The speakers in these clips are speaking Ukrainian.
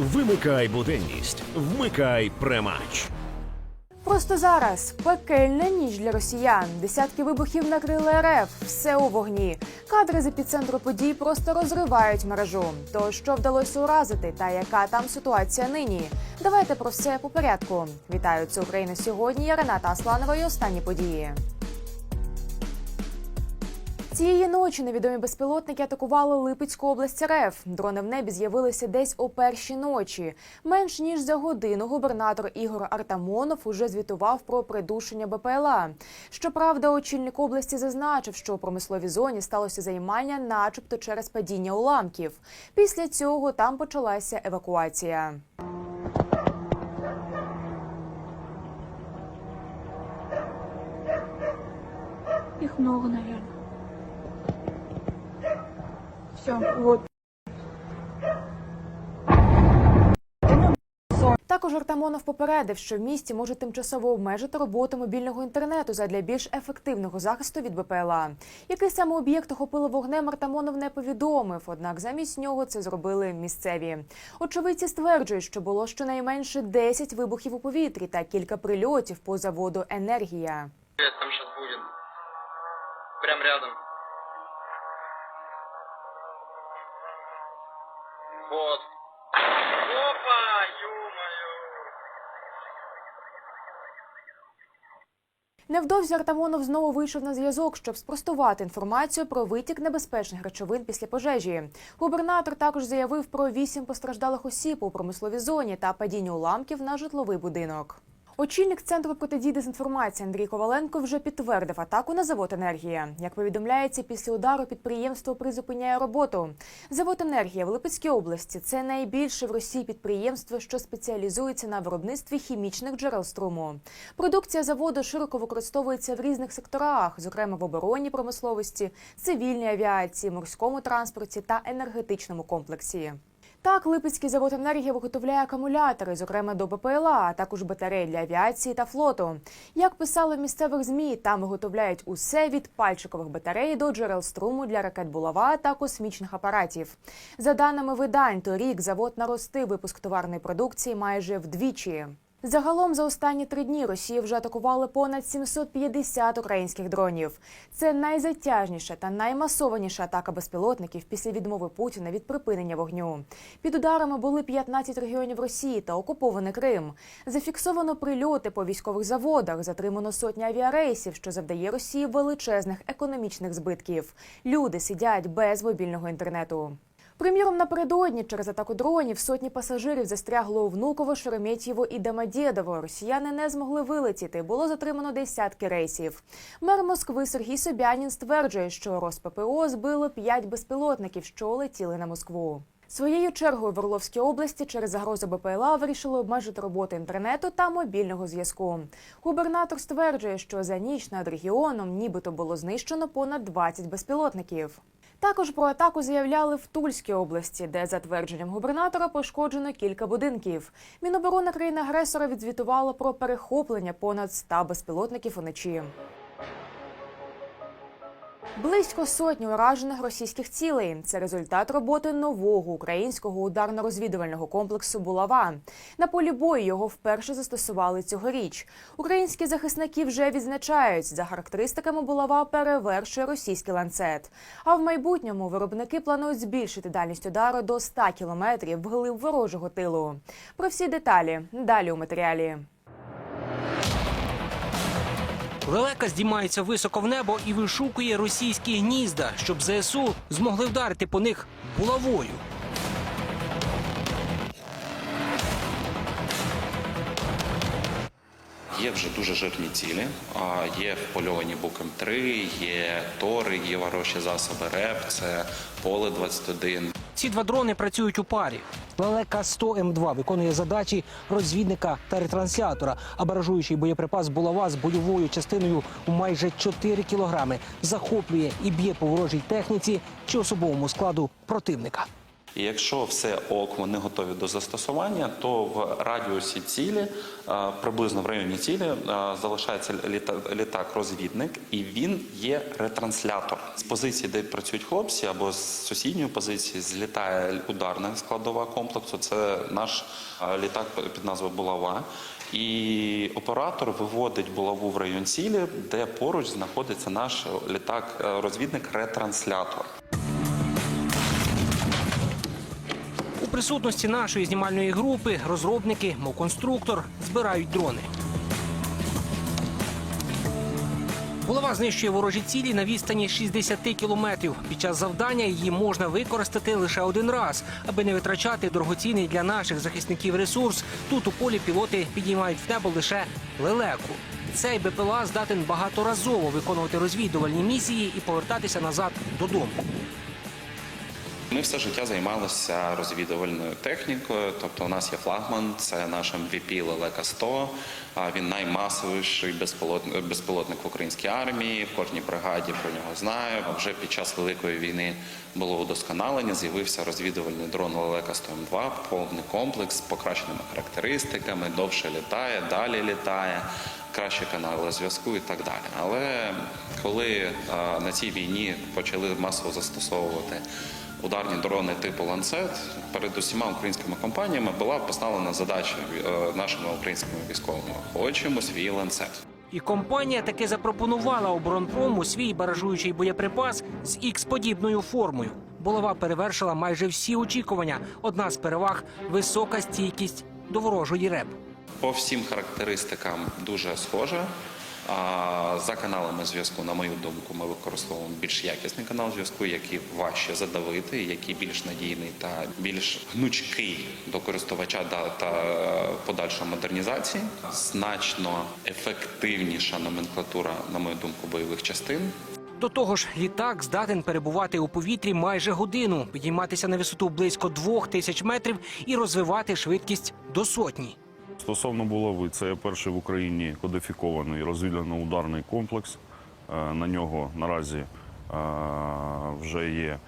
Вимикай буденність, вмикай премач. Просто зараз пекельна ніч для росіян. Десятки вибухів накрили РФ. Все у вогні. Кадри з епіцентру подій просто розривають мережу. То що вдалося уразити, та яка там ситуація нині? Давайте про все по порядку. Вітаю це Україна сьогодні. Я Рената Асланова і останні події. Цієї ночі невідомі безпілотники атакували Липецьку область РФ. Дрони в небі з'явилися десь о першій ночі. Менш ніж за годину губернатор Ігор Артамонов уже звітував про придушення БПЛА. Щоправда, очільник області зазначив, що у промисловій зоні сталося займання, начебто через падіння уламків. Після цього там почалася евакуація. Их много, наверное. Все, вот. Також Артамонов попередив, що в місті можуть тимчасово обмежити роботу мобільного інтернету задля більш ефективного захисту від БПЛА. Який саме об'єкт охопило вогнем, Артамонов не повідомив. Однак замість нього це зробили місцеві. Очевидці стверджують, що було щонайменше 10 вибухів у повітрі та кілька прильотів по заводу Енергія. Там сейчас будет. Прям рядом. Вот. Опа, ё-моё. Невдовзі Артамонов знову вийшов на зв'язок, щоб спростувати інформацію про витік небезпечних речовин після пожежі. Губернатор також заявив про вісім постраждалих осіб у промисловій зоні та падіння уламків на житловий будинок. Очільник центру протидії дезінформації Андрій Коваленко вже підтвердив атаку на завод Енергія. Як повідомляється, після удару підприємство призупиняє роботу. Завод Енергія в Липецькій області це найбільше в Росії підприємство, що спеціалізується на виробництві хімічних джерел струму. Продукція заводу широко використовується в різних секторах, зокрема в оборонній промисловості, цивільній авіації, морському транспорті та енергетичному комплексі. Так, Липецький завод енергії виготовляє акумулятори, зокрема до БПЛА, а також батареї для авіації та флоту. Як писали в місцевих змі, там виготовляють усе від пальчикових батарей до джерел струму для ракет булава та космічних апаратів. За даними видань, торік завод наростив випуск товарної продукції майже вдвічі. Загалом за останні три дні Росія вже атакували понад 750 українських дронів. Це найзатяжніша та наймасованіша атака безпілотників після відмови Путіна від припинення вогню. Під ударами були 15 регіонів Росії та окупований Крим. Зафіксовано прильоти по військових заводах, затримано сотні авіарейсів, що завдає Росії величезних економічних збитків. Люди сидять без мобільного інтернету. Приміром, напередодні через атаку дронів сотні пасажирів застрягло у Внуково, Шереметьєво і Домодєдово. Росіяни не змогли вилетіти. Було затримано десятки рейсів. Мер Москви Сергій Собянін стверджує, що РосППО збило п'ять безпілотників, що летіли на Москву. Своєю чергою в Орловській області через загрозу БПЛА вирішили обмежити роботу інтернету та мобільного зв'язку. Губернатор стверджує, що за ніч над регіоном нібито було знищено понад 20 безпілотників. Також про атаку заявляли в Тульській області, де, за твердженням губернатора, пошкоджено кілька будинків. Міноборони країни-агресора відзвітувала про перехоплення понад 100 безпілотників уночі. Близько сотні уражених російських цілей. Це результат роботи нового українського ударно-розвідувального комплексу Булава. На полі бою його вперше застосували цьогоріч. Українські захисники вже відзначають, за характеристиками Булава перевершує російський ланцет. А в майбутньому виробники планують збільшити дальність удару до 100 кілометрів вглиб ворожого тилу. Про всі деталі далі у матеріалі. Лелека здіймається високо в небо і вишукує російські гнізда, щоб ЗСУ змогли вдарити по них булавою. Є вже дуже жирні цілі. Є впольовані букем 3 є тори, є ворожі засоби РЕП, це поле 21 Ці два дрони працюють у парі. Лелека 100 М2 виконує задачі розвідника та ретранслятора, а баражуючий боєприпас булава з бойовою частиною у майже 4 кілограми захоплює і б'є по ворожій техніці чи особовому складу противника. І якщо все ок, вони готові до застосування, то в радіусі цілі, е, приблизно в районі цілі, е, залишається літак-розвідник, і він є ретранслятор. З позиції, де працюють хлопці, або з сусідньої позиції, злітає ударна складова комплексу. Це наш е, літак під назвою Булава. І оператор виводить булаву в район цілі, де поруч знаходиться наш літак-розвідник присутності нашої знімальної групи розробники, мов конструктор, збирають дрони. Булава знищує ворожі цілі на відстані 60 кілометрів. Під час завдання її можна використати лише один раз, аби не витрачати дорогоцінний для наших захисників ресурс. Тут у полі пілоти підіймають в небо лише лелеку. Цей БПЛА здатен багаторазово виконувати розвідувальні місії і повертатися назад додому. Ми все життя займалися розвідувальною технікою. Тобто, у нас є флагман, це наш MVP Лелека 100. А Він наймасовіший безпілот- безпілотник в українській армії. В кожній бригаді про нього знаю. Вже під час великої війни було удосконалення. З'явився розвідувальний дрон Лелека 100 М2, повний комплекс з покращеними характеристиками, довше літає, далі літає. Кращі канали зв'язку і так далі. Але коли а, на цій війні почали масово застосовувати ударні дрони типу ланцет перед усіма українськими компаніями була поставлена задача е, нашими українськими військовими. Хочемо свій ланцет. І компанія таки запропонувала оборонпрому свій баражуючий боєприпас з ікс-подібною формою. Булава перевершила майже всі очікування. Одна з переваг висока стійкість до ворожої реп. По всім характеристикам дуже схоже. За каналами зв'язку, на мою думку, ми використовуємо більш якісний канал зв'язку, який важче задавити, який більш надійний та більш гнучкий до користувача та- та подальшої модернізації. Значно ефективніша номенклатура, на мою думку, бойових частин. До того ж, літак здатен перебувати у повітрі майже годину, підійматися на висоту близько двох тисяч метрів і розвивати швидкість до сотні. Стосовно булави, це перший в Україні кодифікований розвідувально-ударний комплекс. Е, На нього наразі е, вже є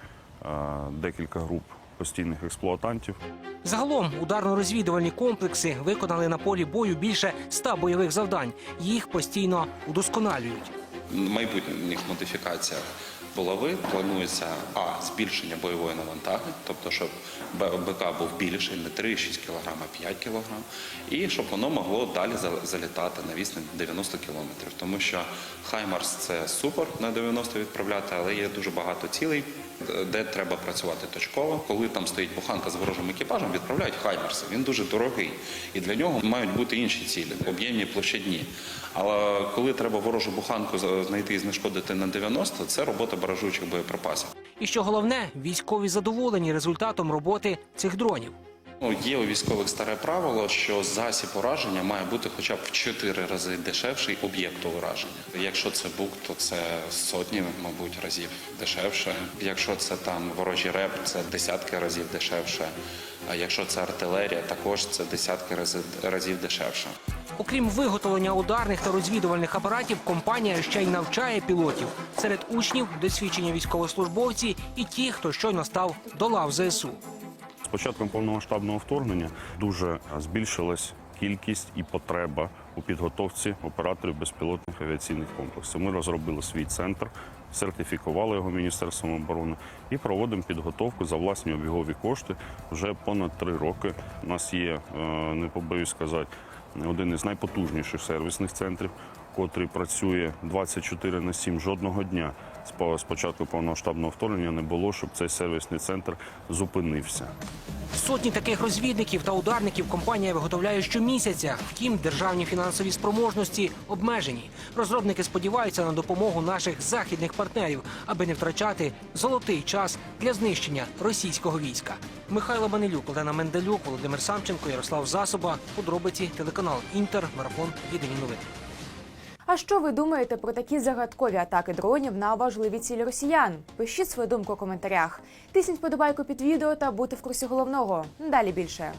е, декілька груп постійних експлуатантів. Загалом ударно-розвідувальні комплекси виконали на полі бою більше ста бойових завдань. Їх постійно удосконалюють. В майбутніх модифікаціях булави планується а збільшення бойової навантаги, тобто щоб БК був більший, не 3,6 кг, а 5 кг, і щоб воно могло далі залітати на відстань 90 км. Тому що Хаймарс це супер на 90 відправляти, але є дуже багато цілей. Де треба працювати точково, коли там стоїть буханка з ворожим екіпажем, відправляють Хаймерси. Він дуже дорогий, і для нього мають бути інші цілі, об'ємні площадні. Але коли треба ворожу буханку знайти і знешкодити на 90, це робота баражуючих боєприпасів. І що головне, військові задоволені результатом роботи цих дронів. Ну, є у військових старе правило, що засіб ураження має бути хоча б в 4 рази дешевший об'єкту ураження. Якщо це бук, то це сотні, мабуть, разів дешевше. Якщо це там ворожий реп, це десятки разів дешевше. А якщо це артилерія, також це десятки разів, разів дешевше. Окрім виготовлення ударних та розвідувальних апаратів, компанія ще й навчає пілотів. Серед учнів досвідчені військовослужбовці і ті, хто щойно став до лав ЗСУ. Початком повномасштабного вторгнення дуже збільшилась кількість і потреба у підготовці операторів безпілотних авіаційних комплексів. Ми розробили свій центр, сертифікували його Міністерством оборони і проводимо підготовку за власні обігові кошти вже понад три роки. У нас є, е, не побоюсь сказати, один із найпотужніших сервісних центрів, котрий працює 24 на 7 жодного дня. З початку повномасштабного вторгнення не було, щоб цей сервісний центр зупинився. Сотні таких розвідників та ударників компанія виготовляє щомісяця. Втім, державні фінансові спроможності обмежені. Розробники сподіваються на допомогу наших західних партнерів, аби не втрачати золотий час для знищення російського війська. Михайло Манилюк, Олена Менделюк, Володимир Самченко, Ярослав Засоба. Подробиці телеканал Інтер. Марафон. Єдині новини. А що ви думаєте про такі загадкові атаки дронів на важливі цілі росіян? Пишіть свою думку у коментарях. Тисніть подобайку під відео та бути в курсі головного. Далі більше.